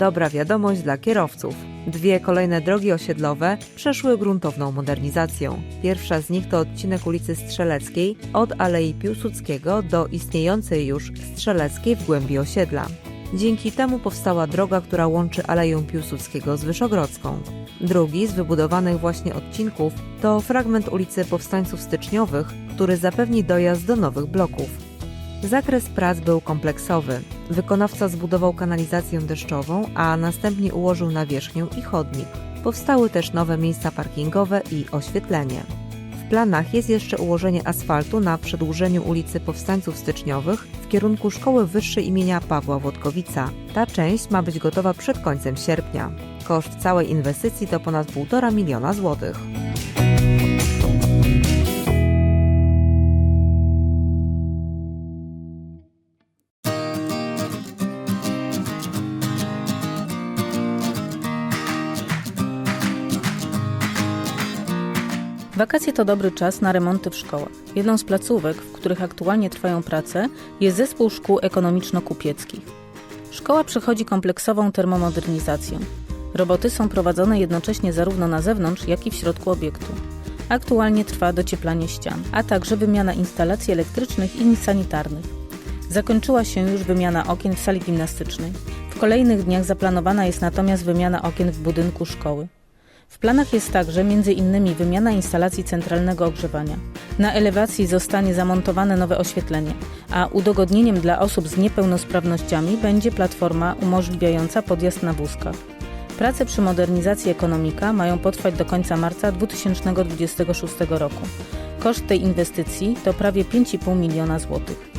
Dobra wiadomość dla kierowców. Dwie kolejne drogi osiedlowe przeszły gruntowną modernizację. Pierwsza z nich to odcinek ulicy Strzeleckiej od Alei Piłsudskiego do istniejącej już Strzeleckiej w głębi osiedla. Dzięki temu powstała droga, która łączy Aleję Piłsudskiego z Wyszogrodzką. Drugi z wybudowanych właśnie odcinków to fragment ulicy Powstańców Styczniowych, który zapewni dojazd do nowych bloków. Zakres prac był kompleksowy. Wykonawca zbudował kanalizację deszczową, a następnie ułożył nawierzchnię i chodnik. Powstały też nowe miejsca parkingowe i oświetlenie. W planach jest jeszcze ułożenie asfaltu na przedłużeniu ulicy Powstańców Styczniowych w kierunku Szkoły Wyższej imienia Pawła Wodkowica. Ta część ma być gotowa przed końcem sierpnia. Koszt całej inwestycji to ponad 1,5 miliona złotych. Wakacje to dobry czas na remonty w szkołach. Jedną z placówek, w których aktualnie trwają prace, jest zespół szkół ekonomiczno-kupieckich. Szkoła przechodzi kompleksową termomodernizację. Roboty są prowadzone jednocześnie zarówno na zewnątrz, jak i w środku obiektu. Aktualnie trwa docieplanie ścian, a także wymiana instalacji elektrycznych i sanitarnych. Zakończyła się już wymiana okien w sali gimnastycznej. W kolejnych dniach zaplanowana jest natomiast wymiana okien w budynku szkoły. W planach jest także m.in. wymiana instalacji centralnego ogrzewania. Na elewacji zostanie zamontowane nowe oświetlenie, a udogodnieniem dla osób z niepełnosprawnościami będzie platforma umożliwiająca podjazd na wózkach. Prace przy modernizacji ekonomika mają potrwać do końca marca 2026 roku. Koszt tej inwestycji to prawie 5,5 miliona złotych.